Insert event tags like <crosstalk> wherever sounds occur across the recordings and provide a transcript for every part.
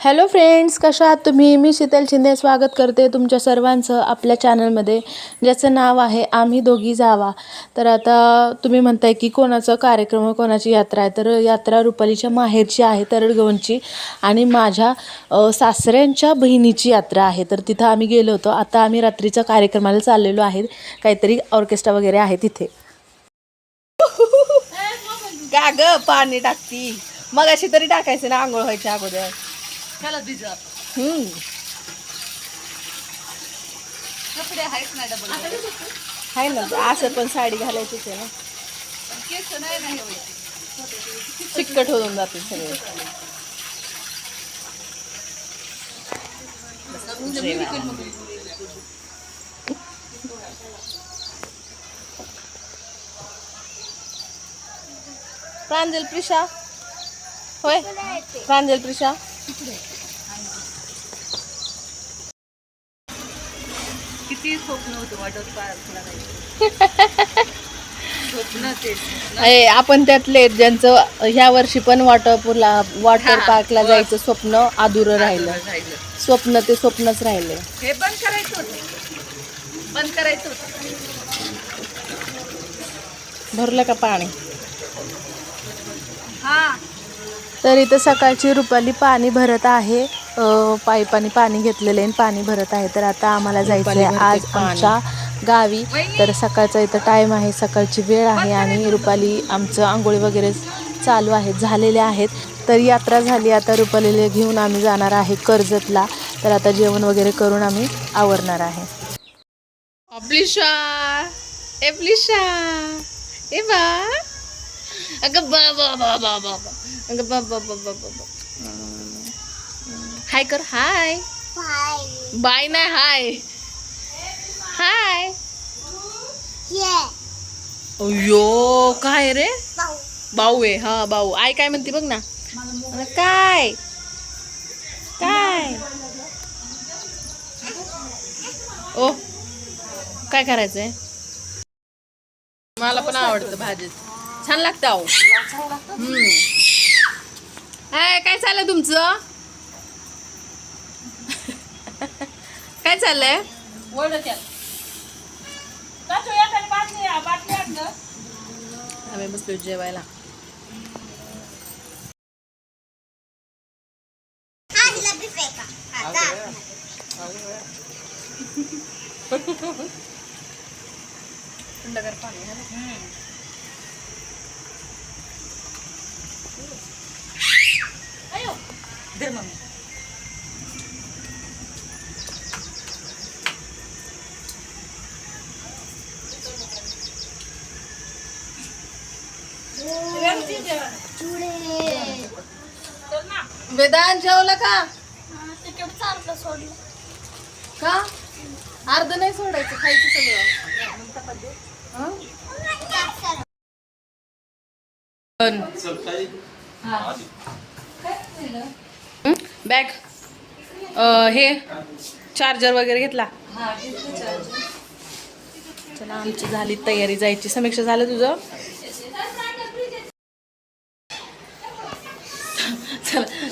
Hello friends कशा आहात तुम्ही? मी शीतल शिंदे स्वागत करते तुमच्या सर्वांचं आपल्या चॅनलमध्ये ज्याचं नाव आहे आम्ही दोघी जावा. तर आता तुम्ही म्हणताय की कोणाचा कार्यक्रम कोणाची यात्रा आहे तर यात्रा रुपालीच्या माहेरची आहे तरडगवनची. आणि माझ्या सासऱ्यांच्या बहिणीची यात्रा आहे. तर तिथं आम्ही गेलो होतो. आता आम्ही रात्रीच्या कार्यक्रमाला चाललेलो आहे काहीतरी ऑर्केस्ट्रा वगैरे आहे तिथे. <laughs> का ग पाणी टाकती. मग अशी तरी टाकायचं ना आंघोळ व्हायच्या अगोदर. त्याला भिजत हम्म. कपडे आहेत ना डबल आहे ना असं पण साडी घालायचीच आहे ना. केस नाही ना हे व्हायचे. चिकट होऊन जाते सगळे. प्रांजल प्रिशा? होय? प्रांजल प्रिशा? किती स्वप्न होते वॉटर पार्कला जायचं स्वप्न ते स्वप्न. ए, आपण त्यातले ज्यांचं ह्या वर्षी पण वॉटरपूरला वॉटर पार्कला जायचं स्वप्न अधुरं राहिलं. राहिलं. स्वप्न ते स्वप्नच राहिले. हे बंद करायचं होतं. बंद करायचं होतं. भरलं का पाणी? हा. तर इथं सकाळची रुपाली पाणी भरत आहे. पाईपाने पाणी घेतलेले आणि पाणी भरत आहे. तर आता आम्हाला जायचं आहे आज. आमच्या गावी. तर सकाळचा इथं टाईम आहे सकाळची वेळ आहे आणि रुपाली आमचं आंघोळी वगैरे चालू आहेत झालेले आहेत. तर यात्रा झाली आता रुपालीला घेऊन आम्ही जाणार आहे कर्जतला. तर आता जेवण वगैरे करून आम्ही आवरणार आहे. अगं बा बा बा बा बा बा. अगं बा बा बा बा बा बा. हाय कर. हाय बाय नाही हाय हाय अयो काय रे? भाऊ आहे. हा भाऊ आई काय म्हणते बघ ना. काय? काय? ओ काय करायचंय? मला पण आवडतं भाजीत छान लागतं अहो हम्म. काय चाललंय तुमचं? चाललंय? आम्ही बसलो जेवायला. थंडगार पाणी? धर मग वेदांत जेवलं का? का? अर्ध नाही सोडायचं खायचं सगळं. बॅग. हे चार्जर वगैरे घेतला. चला आमची झाली तयारी जायची. समीक्षा झालं तुझं?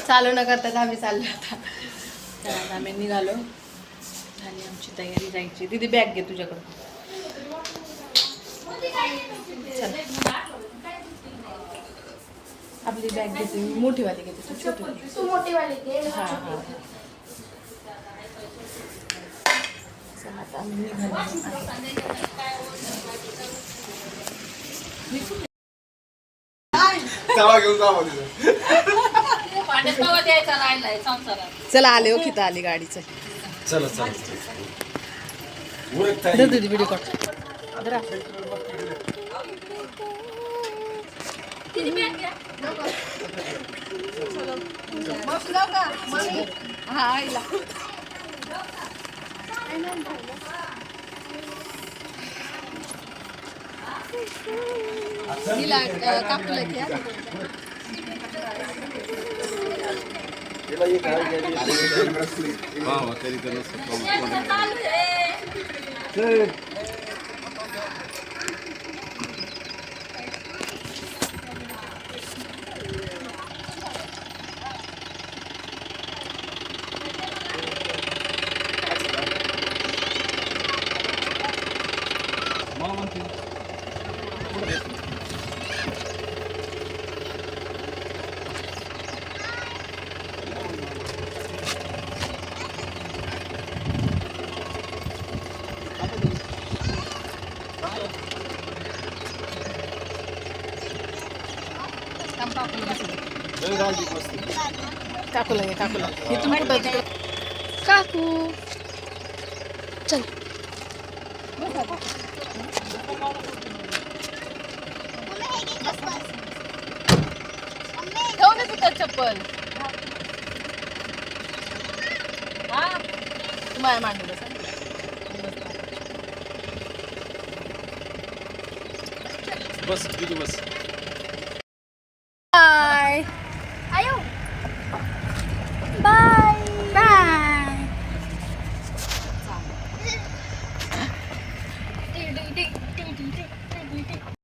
चला न करता आम्ही चाललो आता. चला आता आम्ही निघालो. झाली आमची तयारी जायची. दिदी बॅग घे तुझ्याकडं चला. आपली बॅग घेते मी मोठीवाली घेते तू छोटी. हां हां. आता आम्ही निघालो. चला आले हो खिता आली गाडीचं चला. चला व्हिडिओ काढ धरा. हा आईला हिला अं, काकूला घ्या. वा तरी काकूला घे काकूला इथून कुठं काकू चल ठेव ना तिथं चप्पल हा तू माझ्या मांडी बस बस बस.